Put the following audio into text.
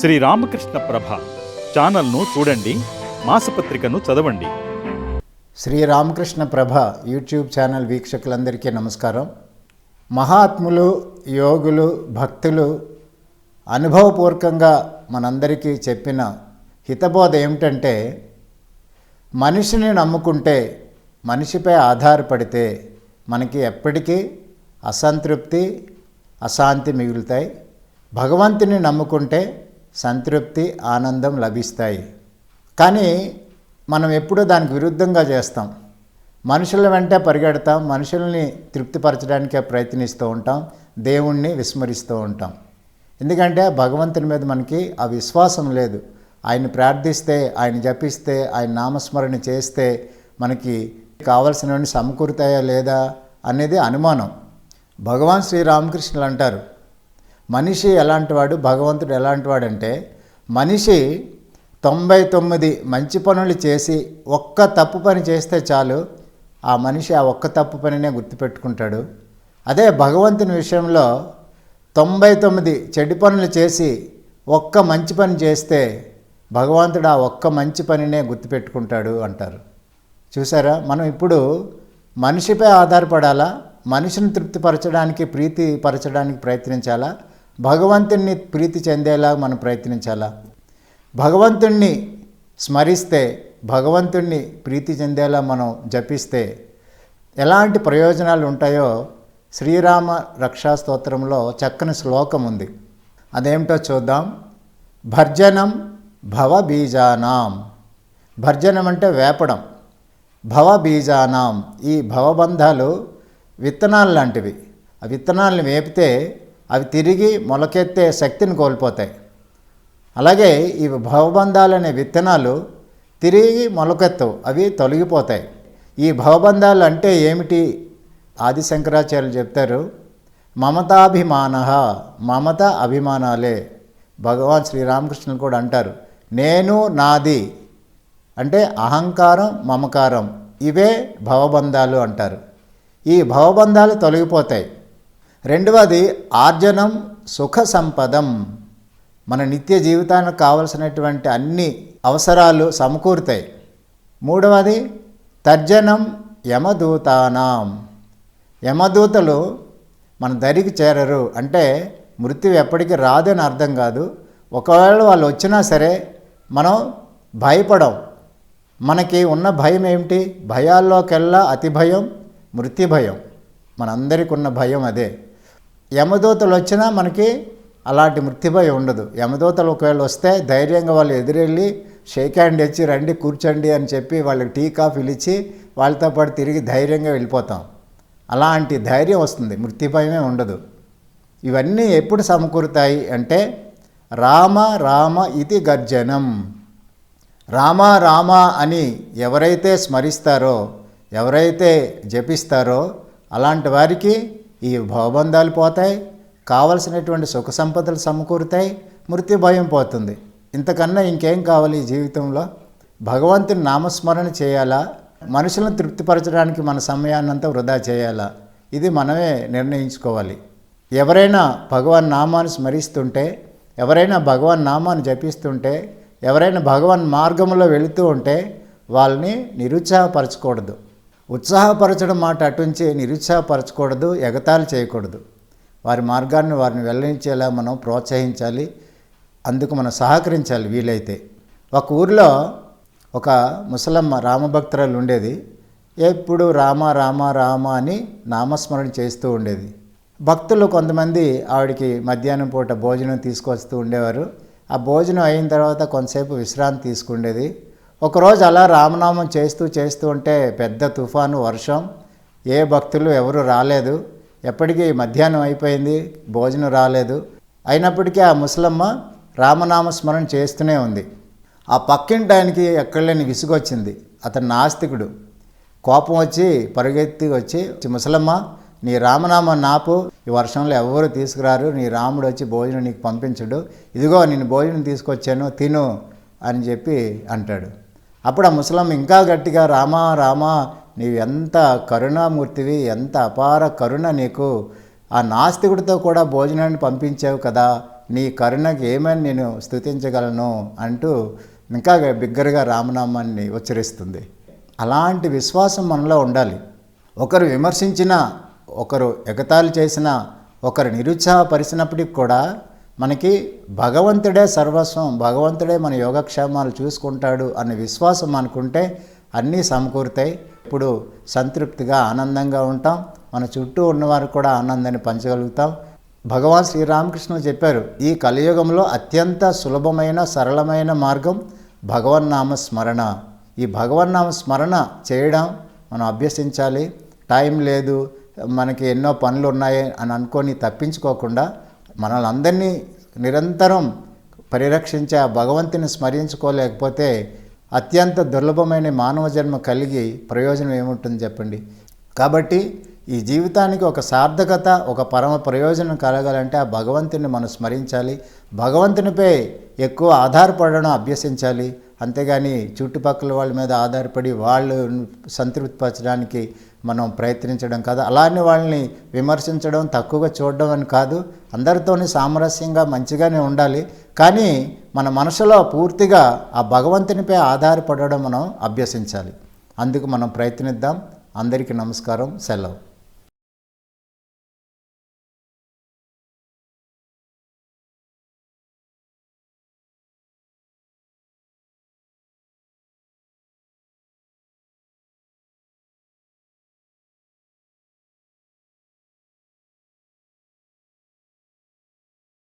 శ్రీ రామకృష్ణ ప్రభ. ఛానల్ను చూడండి మాసపత్రికను చదవండి. శ్రీ రామకృష్ణ ప్రభ యూట్యూబ్ ఛానల్ వీక్షకులందరికీ నమస్కారం. మహాత్ములు యోగులు భక్తులు అనుభవపూర్వకంగా మనందరికీ చెప్పిన హితబోధ ఏమిటంటే మనిషిని నమ్ముకుంటే మనిషిపై ఆధారపడితే మనకి ఎప్పటికీ అసంతృప్తి అశాంతి మిగులుతాయి. భగవంతుని నమ్ముకుంటే సంతృప్తి ఆనందం లభిస్తాయి. కానీ మనం ఎప్పుడూ దానికి విరుద్ధంగా చేస్తాం. మనుషుల వెంటే పరిగెడతాం మనుషుల్ని తృప్తిపరచడానికే ప్రయత్నిస్తూ ఉంటాం దేవుణ్ణి విస్మరిస్తూ ఉంటాం. ఎందుకంటే భగవంతుని మీద మనకి ఆ విశ్వాసం లేదు. ఆయన ప్రార్థిస్తే ఆయన జపిస్తే ఆయన నామస్మరణ చేస్తే మనకి కావలసినవన్నీ సమకూరుతాయా లేదా అనేది అనుమానం. భగవాన్ శ్రీరామకృష్ణులు అంటారు మనిషి ఎలాంటివాడు భగవంతుడు ఎలాంటివాడు అంటే మనిషి తొంభై తొమ్మిది మంచి పనులు చేసి ఒక్క తప్పు పని చేస్తే చాలు ఆ మనిషి ఆ ఒక్క తప్పు పనినే గుర్తుపెట్టుకుంటాడు. అదే భగవంతుని విషయంలో తొంభై తొమ్మిది చెడు పనులు చేసి ఒక్క మంచి పని చేస్తే భగవంతుడు ఆ ఒక్క మంచి పనినే గుర్తుపెట్టుకుంటాడు అంటారు. చూసారా? మనం ఇప్పుడు మనిషిపై ఆధారపడాలా? మనిషిని తృప్తిపరచడానికి ప్రీతి పరచడానికి ప్రయత్నించాలా? భగవంతుణ్ణి ప్రీతి చెందేలా మనం ప్రయత్నించాలా? భగవంతుణ్ణి స్మరిస్తే భగవంతుణ్ణి ప్రీతి చెందేలా మనం జపిస్తే ఎలాంటి ప్రయోజనాలు ఉంటాయో శ్రీరామ రక్షా స్తోత్రంలో చక్కని శ్లోకం ఉంది. అదేమిటో చూద్దాం. భర్జనం భవబీజానాం భర్జనం అంటే వేపడం. భవబీజానాం ఈ భవబంధాలు విత్తనాలు లాంటివి. ఆ విత్తనాలను వేపితే అవి తిరిగి మొలకెత్తే శక్తిని కోల్పోతాయి. అలాగే ఈ భవబంధాలనే విత్తనాలు తిరిగి మొలకెత్తవు అవి తొలగిపోతాయి. ఈ భవబంధాలు అంటే ఏమిటి? ఆది శంకరాచార్యులు చెప్తారు మమతాభిమాన మమత అభిమానాలే. భగవాన్ శ్రీరామకృష్ణులు కూడా అంటారు నేను నాది అంటే అహంకారం మమకారం ఇవే భవబంధాలు అంటారు. ఈ భవబంధాలు తొలగిపోతాయి. రెండవది ఆర్జనం సుఖ సంపదం మన నిత్య జీవితానికి కావలసినటువంటి అన్ని అవసరాలు సమకూరుతాయి. మూడవది తర్జనం యమదూతానాం. యమదూతలు మన దరికి చేరరు. అంటే మృత్యు ఎప్పటికీ రాదని అర్థం కాదు. ఒకవేళ వాళ్ళు వచ్చినా సరే మనం భయపడం మనకి ఉన్న భయం ఏమిటి? భయాల్లోకెల్లా అతి భయం మృత్యు భయం మనందరికీ ఉన్న భయం అదే. యమదూతలు వచ్చినా మనకి అలాంటి మృత్యుభయం ఉండదు. యమదూతలు ఒకవేళ వస్తే ధైర్యంగా వాళ్ళు ఎదురెళ్ళి షేక్ హ్యాండ్ ఇచ్చి రండి కూర్చోండి అని చెప్పి వాళ్ళకి టీ కాఫీలు ఇచ్చి వాళ్ళతో పాటు తిరిగి ధైర్యంగా వెళ్ళిపోతాం. అలాంటి ధైర్యం వస్తుంది. మృత్యుభయమే ఉండదు. ఇవన్నీ ఎప్పుడు సమకూరుతాయి అంటే రామ రామ ఇది గర్జనం. రామ రామ అని ఎవరైతే స్మరిస్తారో ఎవరైతే జపిస్తారో అలాంటి వారికి ఈ భవబంధాలు పోతాయి కావలసినటువంటి సుఖ సంపదలు సమకూరుతాయి మృత్యు భయం పోతుంది. ఇంతకన్నా ఇంకేం కావాలి ఈ జీవితంలో? భగవంతుని నామస్మరణ చేయాలా? మనుషులను తృప్తిపరచడానికి మన సమయాన్నంతా వృధా చేయాలా? ఇది మనమే నిర్ణయించుకోవాలి. ఎవరైనా భగవాన్ నామాన్ని స్మరిస్తుంటే ఎవరైనా భగవాన్ నామాన్ని జపిస్తుంటే ఎవరైనా భగవాన్ మార్గంలో వెళుతూ ఉంటే వాళ్ళని నిరుత్సాహపరచకూడదు. ఉత్సాహపరచడం మాట అటుంచి నిరుత్సాహపరచకూడదు ఎగతాళి చేయకూడదు. వారి మార్గాన్ని వారిని వెల్లడించేలా మనం ప్రోత్సహించాలి అందుకు మనం సహకరించాలి వీలైతే. ఒక ఊరిలో ఒక ముసలమ్మ రామభక్తురాలు ఉండేది. ఎప్పుడు రామ రామ రామ అని నామస్మరణ చేస్తూ ఉండేది. భక్తులు కొంతమంది ఆవిడకి మధ్యాహ్నం పూట భోజనం తీసుకొస్తూ ఉండేవారు. ఆ భోజనం అయిన తర్వాత కొంతసేపు విశ్రాంతి తీసుకుండేది. ఒకరోజు అలా రామనామం చేస్తూ చేస్తూ ఉంటే పెద్ద తుఫాను వర్షం ఏ భక్తులు ఎవరు రాలేదు. ఎప్పటికీ మధ్యాహ్నం అయిపోయింది భోజనం రాలేదు. అయినప్పటికీ ఆ ముసలమ్మ రామనామ స్మరణ చేస్తూనే ఉంది. ఆ పక్కింటి ఆయనకి ఎక్కడలేని విసుగొచ్చింది. అతను నాస్తికుడు. కోపం వచ్చి పరుగెత్తి వచ్చి ముసలమ్మ నీ రామనామం నాపు. ఈ వర్షంలో ఎవరు తీసుకురారు. నీ రాముడు వచ్చి భోజనం నీకు పంపించడు. ఇదిగో నేను భోజనం తీసుకొచ్చాను తిను అని చెప్పి అంటాడు. అప్పుడు ఆ ముసలమ్మ ఇంకా గట్టిగా రామా రామా నీవు ఎంత కరుణామూర్తివి ఎంత అపార కరుణ నీకు. ఆ నాస్తికుడితో కూడా భోజనాన్ని పంపించావు కదా. నీ కరుణకి ఏమని నేను స్తుతించగలను? అంటూ ఇంకా బిగ్గరగా రామనామాన్ని ఉచ్చరిస్తుంది. అలాంటి విశ్వాసం మనలో ఉండాలి. ఒకరు విమర్శించినా ఒకరు ఎగతాళి చేసినా ఒకరు నిరుత్సాహపరిచినప్పటికి కూడా మనకి భగవంతుడే సర్వస్వం భగవంతుడే మన యోగక్షేమాలు చూసుకుంటాడు అనే విశ్వాసం అనుకుంటే అన్నీ సమకూరుతాయి. ఇప్పుడు సంతృప్తిగా ఆనందంగా ఉంటాం. మన చుట్టూ ఉన్నవారు కూడా ఆనందాన్ని పంచగలుగుతాం. భగవాన్ శ్రీరామకృష్ణులు చెప్పారు ఈ కలియుగంలో అత్యంత సులభమైన సరళమైన మార్గం భగవన్నామ స్మరణ. ఈ భగవన్నామ స్మరణ చేయడం మనం అభ్యసించాలి. టైం లేదు మనకి ఎన్నో పనులు ఉన్నాయి అని అనుకొని తప్పించుకోకుండా మనల్ని అందరినీ నిరంతరం పరిరక్షించే ఆ భగవంతుని స్మరించుకోలేకపోతే అత్యంత దుర్లభమైన మానవ జన్మ కలిగి ప్రయోజనం ఏముంటుంది చెప్పండి? కాబట్టి ఈ జీవితానికి ఒక సార్థకత ఒక పరమ ప్రయోజనం కలగాలంటే ఆ భగవంతుని మనం స్మరించాలి. భగవంతునిపై ఎక్కువ ఆధారపడడం అభ్యసించాలి. అంతేగాని చుట్టుపక్కల వాళ్ళ మీద ఆధారపడి వాళ్ళు సంతృప్తిపరచడానికి మనం ప్రయత్నించడం కాదు. అలానే వాళ్ళని విమర్శించడం తక్కువగా చూడడం అని కాదు. అందరితోని సామరస్యంగా మంచిగానే ఉండాలి. కానీ మన మనసులో పూర్తిగా ఆ భగవంతునిపై ఆధారపడడం మనం అభ్యసించాలి. అందుకు మనం ప్రయత్నిద్దాం. అందరికీ నమస్కారం. సెలవు.